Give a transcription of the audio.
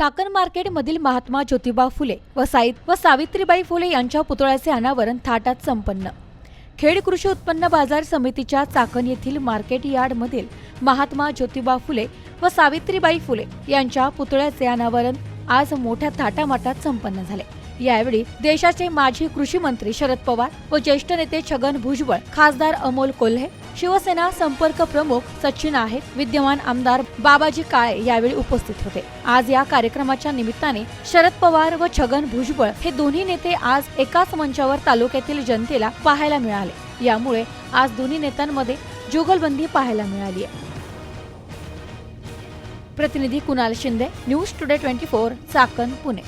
चाकण मार्केटमधील महात्मा ज्योतिबा फुले व साईत व सावित्रीबाई फुले यांच्या पुतळ्याचे अनावरण थाटात संपन्न. खेड कृषी उत्पन्न बाजार समितीच्या चाकण येथील मार्केट यार्डमधील महात्मा ज्योतिबा फुले व सावित्रीबाई फुले यांच्या पुतळ्याचे अनावरण आज मोठ्या थाटामाटात संपन्न झाले. यावेळी देशाचे माजी कृषी मंत्री शरद पवार व ज्येष्ठ नेते छगन भुजबळ खासदार अमोल कोल्हे शिवसेना संपर्क प्रमुख सचिन आहेत विद्यमान आमदार बाबाजी काळे यावेळी उपस्थित होते. आज या कार्यक्रमाच्या निमित्ताने शरद पवार व छगन भुजबळ हे दोन्ही नेते आज एकाच मंचावर तालुक्यातील जनतेला पाहायला मिळाले. यामुळे आज दोन्ही नेत्यांमध्ये जुगलबंदी पाहायला मिळाली आहे प्रतिनिधी Kunal Shinde news today twenty four Chakan Pune.